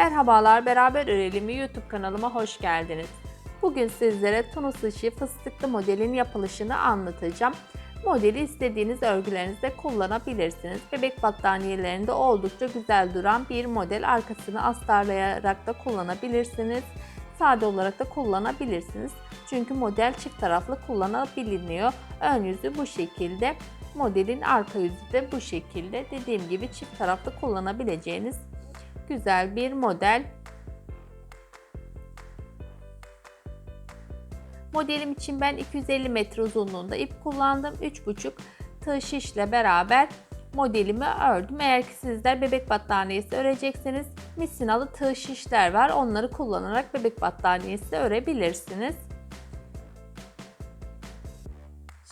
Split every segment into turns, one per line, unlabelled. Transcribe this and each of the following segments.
Merhabalar Beraber örelim. YouTube kanalıma hoş geldiniz. Bugün sizlere Tunus işi fıstıklı modelin yapılışını anlatacağım. Modeli istediğiniz örgülerinizde kullanabilirsiniz. Bebek battaniyelerinde oldukça güzel duran bir model. Arkasını astarlayarak da kullanabilirsiniz. Sade olarak da kullanabilirsiniz. Çünkü model çift taraflı kullanabiliniyor. Ön yüzü bu şekilde. Modelin arka yüzü de bu şekilde. Dediğim gibi çift taraflı kullanabileceğiniz güzel bir model. Modelim için ben 250 metre uzunluğunda ip kullandım. 3,5 tığ şişle beraber modelimi ördüm. Eğer ki sizler bebek battaniyesi örecekseniz misinalı tığ şişler var. Onları kullanarak bebek battaniyesi örebilirsiniz.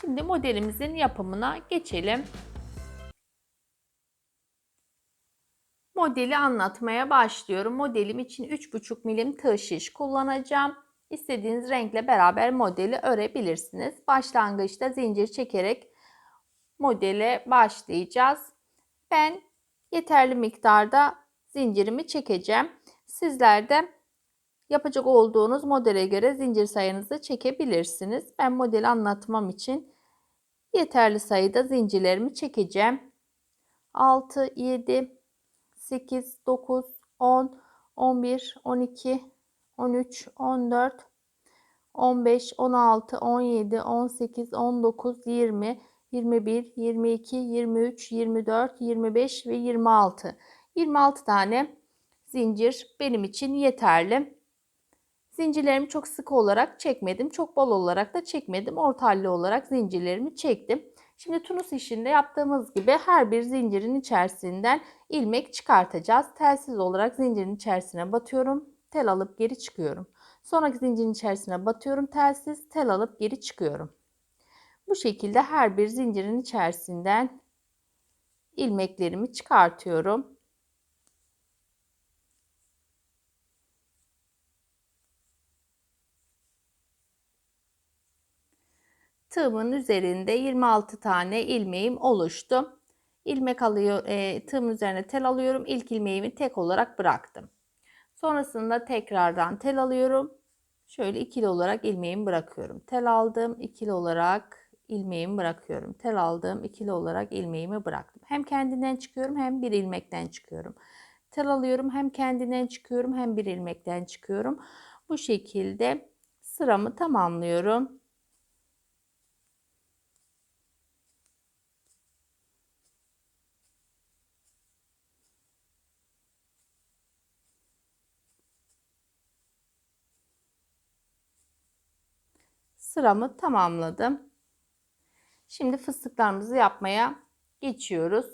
Şimdi modelimizin yapımına geçelim. modeli anlatmaya başlıyorum. Modelim için 3,5 milim tığ şiş kullanacağım. İstediğiniz renkle beraber modeli örebilirsiniz. Başlangıçta zincir çekerek modele başlayacağız. Ben yeterli miktarda zincirimi çekeceğim. Sizler de yapacak olduğunuz modele göre zincir sayınızı çekebilirsiniz. Ben modeli anlatmam için yeterli sayıda zincirlerimi çekeceğim. 6, 7, 8, 9, 10, 11, 12, 13, 14, 15, 16, 17, 18, 19, 20, 21, 22, 23, 24, 25 ve 26. 26 tane zincir benim için yeterli. Zincirlerimi çok sık olarak çekmedim. Çok bol olarak da çekmedim. Orta halli olarak zincirlerimi çektim. Şimdi tunus işinde yaptığımız gibi her bir zincirin içerisinden ilmek çıkartacağız. Telsiz olarak zincirin içerisine batıyorum. Tel alıp geri çıkıyorum. Sonraki zincirin içerisine batıyorum. Telsiz tel alıp geri çıkıyorum. Bu şekilde her bir zincirin içerisinden ilmeklerimi çıkartıyorum. Tığımın üzerinde 26 tane ilmeğim oluştu. İlmek alıyor, e, tığımın üzerine tel alıyorum. İlk ilmeğimi tek olarak bıraktım. Sonrasında tekrardan tel alıyorum. Şöyle ikili olarak ilmeğimi bırakıyorum. Tel aldım, ikili olarak ilmeğimi bırakıyorum. Tel aldım, ikili olarak ilmeğimi bıraktım. Hem kendinden çıkıyorum hem bir ilmekten çıkıyorum. Tel alıyorum, hem kendinden çıkıyorum hem bir ilmekten çıkıyorum. Bu şekilde sıramı tamamlıyorum. sıramı tamamladım. Şimdi fıstıklarımızı yapmaya geçiyoruz.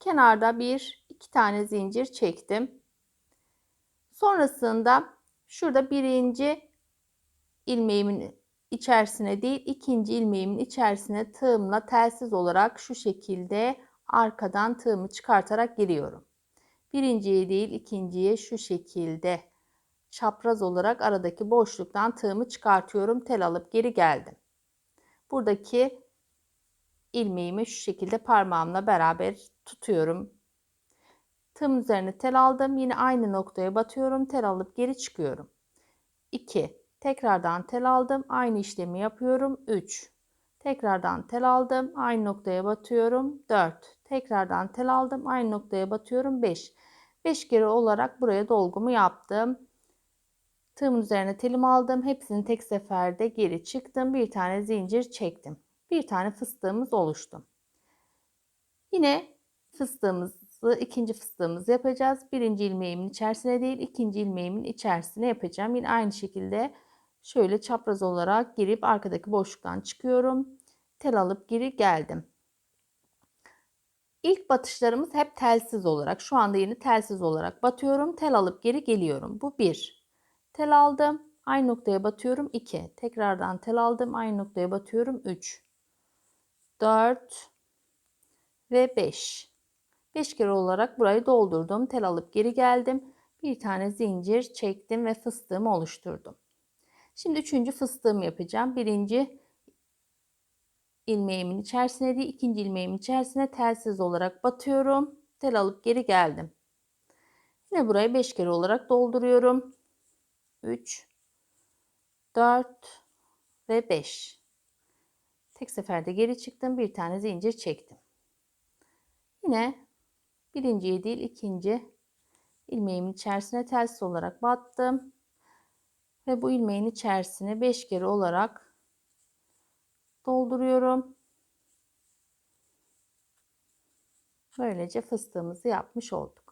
Kenarda bir iki tane zincir çektim. Sonrasında şurada birinci ilmeğimin içerisine değil ikinci ilmeğimin içerisine tığımla telsiz olarak şu şekilde arkadan tığımı çıkartarak giriyorum. Birinciye değil ikinciye şu şekilde çapraz olarak aradaki boşluktan tığımı çıkartıyorum. Tel alıp geri geldim. Buradaki ilmeğimi şu şekilde parmağımla beraber tutuyorum. Tığımın üzerine tel aldım. Yine aynı noktaya batıyorum. Tel alıp geri çıkıyorum. 2. Tekrardan tel aldım. Aynı işlemi yapıyorum. 3. Tekrardan tel aldım. Aynı noktaya batıyorum. 4. Tekrardan tel aldım. Aynı noktaya batıyorum. 5. 5 kere olarak buraya dolgumu yaptım. Tığımın üzerine telimi aldım. Hepsini tek seferde geri çıktım. Bir tane zincir çektim. Bir tane fıstığımız oluştu. Yine fıstığımızı ikinci fıstığımızı yapacağız. Birinci ilmeğimin içerisine değil ikinci ilmeğimin içerisine yapacağım. Yine aynı şekilde şöyle çapraz olarak girip arkadaki boşluktan çıkıyorum. Tel alıp geri geldim. İlk batışlarımız hep telsiz olarak. Şu anda yeni telsiz olarak batıyorum. Tel alıp geri geliyorum. Bu bir. Tel aldım. Aynı noktaya batıyorum 2. Tekrardan tel aldım. Aynı noktaya batıyorum 3. 4 ve 5. 5 kere olarak burayı doldurdum. Tel alıp geri geldim. Bir tane zincir çektim ve fıstığımı oluşturdum. Şimdi üçüncü fıstığımı yapacağım. Birinci ilmeğimin içerisine değil ikinci ilmeğimin içerisine telsiz olarak batıyorum. Tel alıp geri geldim. Yine burayı 5 kere olarak dolduruyorum. 3, 4 ve 5. Tek seferde geri çıktım. Bir tane zincir çektim. Yine birinciye değil ikinci ilmeğimin içerisine ters olarak battım. Ve bu ilmeğin içerisine 5 kere olarak dolduruyorum. Böylece fıstığımızı yapmış olduk.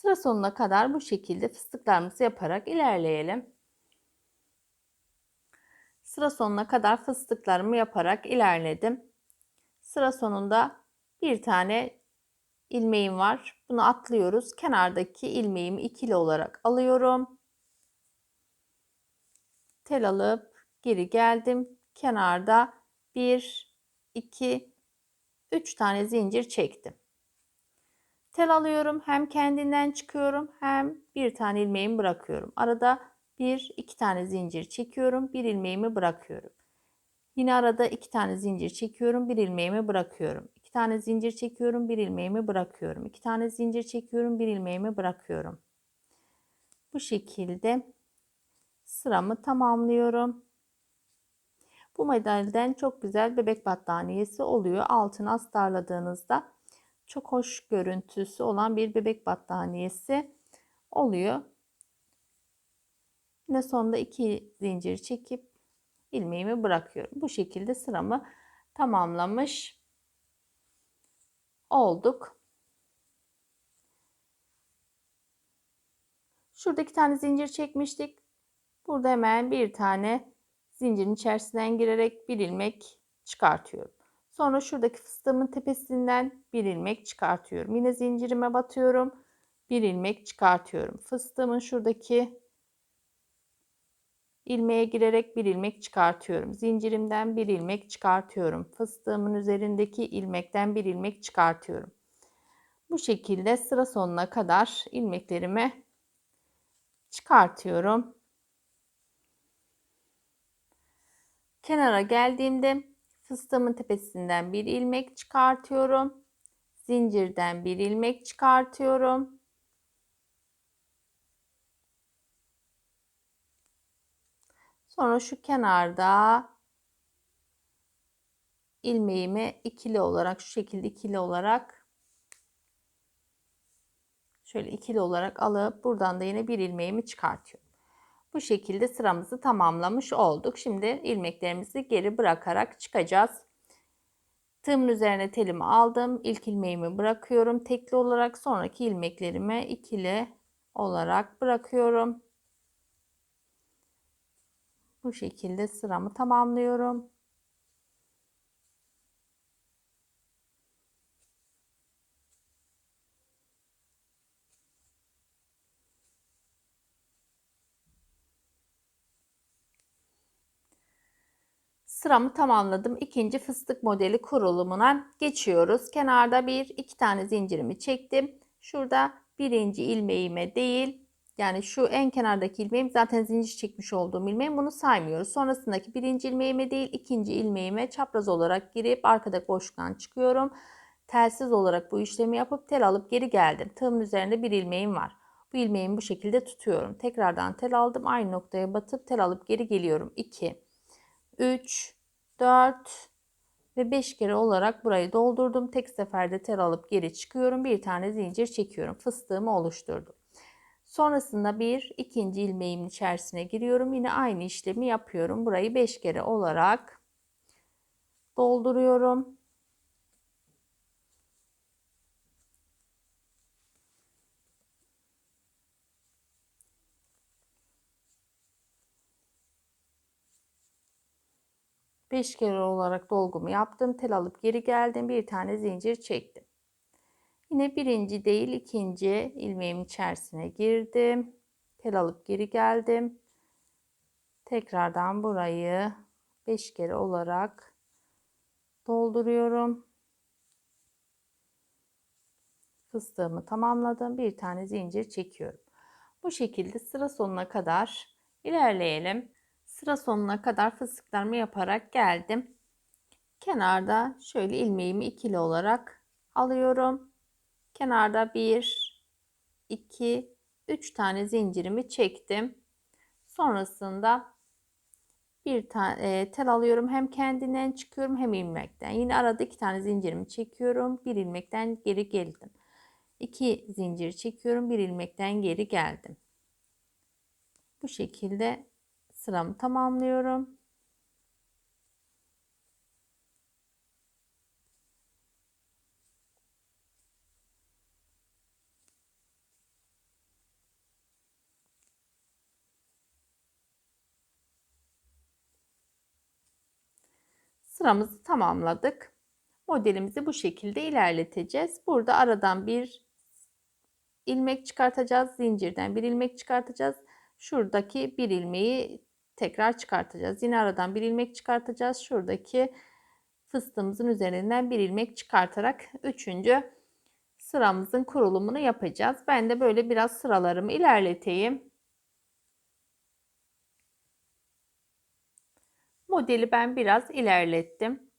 Sıra sonuna kadar bu şekilde fıstıklarımızı yaparak ilerleyelim. Sıra sonuna kadar fıstıklarımı yaparak ilerledim. Sıra sonunda bir tane ilmeğim var. Bunu atlıyoruz. Kenardaki ilmeğimi ikili olarak alıyorum. Tel alıp geri geldim. Kenarda 1 2 3 tane zincir çektim tel alıyorum. Hem kendinden çıkıyorum hem bir tane ilmeğimi bırakıyorum. Arada bir iki tane zincir çekiyorum. Bir ilmeğimi bırakıyorum. Yine arada iki tane zincir çekiyorum. Bir ilmeğimi bırakıyorum. İki tane zincir çekiyorum. Bir ilmeğimi bırakıyorum. İki tane zincir çekiyorum. Bir ilmeğimi bırakıyorum. Bu şekilde sıramı tamamlıyorum. Bu modelden çok güzel bebek battaniyesi oluyor. Altını astarladığınızda çok hoş görüntüsü olan bir bebek battaniyesi oluyor. Yine sonda iki zincir çekip ilmeğimi bırakıyorum. Bu şekilde sıramı tamamlamış olduk. Şurada iki tane zincir çekmiştik. Burada hemen bir tane zincirin içerisinden girerek bir ilmek çıkartıyorum. Sonra şuradaki fıstığımın tepesinden bir ilmek çıkartıyorum. Yine zincirime batıyorum. Bir ilmek çıkartıyorum. Fıstığımın şuradaki ilmeğe girerek bir ilmek çıkartıyorum. Zincirimden bir ilmek çıkartıyorum. Fıstığımın üzerindeki ilmekten bir ilmek çıkartıyorum. Bu şekilde sıra sonuna kadar ilmeklerimi çıkartıyorum. Kenara geldiğimde fıstığımın tepesinden bir ilmek çıkartıyorum. Zincirden bir ilmek çıkartıyorum. Sonra şu kenarda ilmeğimi ikili olarak şu şekilde ikili olarak şöyle ikili olarak alıp buradan da yine bir ilmeğimi çıkartıyorum. Bu şekilde sıramızı tamamlamış olduk. Şimdi ilmeklerimizi geri bırakarak çıkacağız. Tığımın üzerine telimi aldım. İlk ilmeğimi bırakıyorum. Tekli olarak sonraki ilmeklerimi ikili olarak bırakıyorum. Bu şekilde sıramı tamamlıyorum. sıramı tamamladım. İkinci fıstık modeli kurulumuna geçiyoruz. Kenarda bir iki tane zincirimi çektim. Şurada birinci ilmeğime değil yani şu en kenardaki ilmeğim zaten zincir çekmiş olduğum ilmeğim bunu saymıyoruz. Sonrasındaki birinci ilmeğime değil ikinci ilmeğime çapraz olarak girip arkadaki boşluktan çıkıyorum. Telsiz olarak bu işlemi yapıp tel alıp geri geldim. Tığımın üzerinde bir ilmeğim var. Bu ilmeğimi bu şekilde tutuyorum. Tekrardan tel aldım. Aynı noktaya batıp tel alıp geri geliyorum. 2 3, 4 ve 5 kere olarak burayı doldurdum. Tek seferde ter alıp geri çıkıyorum. Bir tane zincir çekiyorum. Fıstığımı oluşturdum. Sonrasında bir ikinci ilmeğimin içerisine giriyorum. Yine aynı işlemi yapıyorum. Burayı 5 kere olarak dolduruyorum. 5 kere olarak dolgumu yaptım. Tel alıp geri geldim. Bir tane zincir çektim. Yine birinci değil ikinci ilmeğimin içerisine girdim. Tel alıp geri geldim. Tekrardan burayı 5 kere olarak dolduruyorum. Fıstığımı tamamladım. Bir tane zincir çekiyorum. Bu şekilde sıra sonuna kadar ilerleyelim sıra sonuna kadar fıstıklarımı yaparak geldim. Kenarda şöyle ilmeğimi ikili olarak alıyorum. Kenarda 1, 2, 3 tane zincirimi çektim. Sonrasında bir tane tel alıyorum. Hem kendinden çıkıyorum hem ilmekten. Yine arada iki tane zincirimi çekiyorum. Bir ilmekten geri geldim. İki zincir çekiyorum. Bir ilmekten geri geldim. Bu şekilde sıramı tamamlıyorum. Sıramızı tamamladık. Modelimizi bu şekilde ilerleteceğiz. Burada aradan bir ilmek çıkartacağız. Zincirden bir ilmek çıkartacağız. Şuradaki bir ilmeği tekrar çıkartacağız. Yine aradan bir ilmek çıkartacağız. Şuradaki fıstığımızın üzerinden bir ilmek çıkartarak üçüncü sıramızın kurulumunu yapacağız. Ben de böyle biraz sıralarımı ilerleteyim. Modeli ben biraz ilerlettim.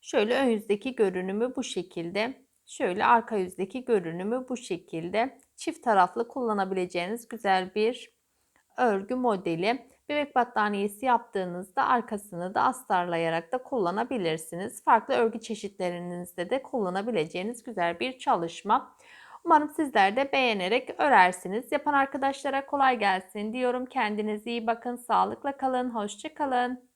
Şöyle ön yüzdeki görünümü bu şekilde. Şöyle arka yüzdeki görünümü bu şekilde. Çift taraflı kullanabileceğiniz güzel bir örgü modeli. Bebek battaniyesi yaptığınızda arkasını da astarlayarak da kullanabilirsiniz. Farklı örgü çeşitlerinizde de kullanabileceğiniz güzel bir çalışma. Umarım sizler de beğenerek örersiniz. Yapan arkadaşlara kolay gelsin diyorum. Kendinize iyi bakın, sağlıkla kalın, hoşça kalın.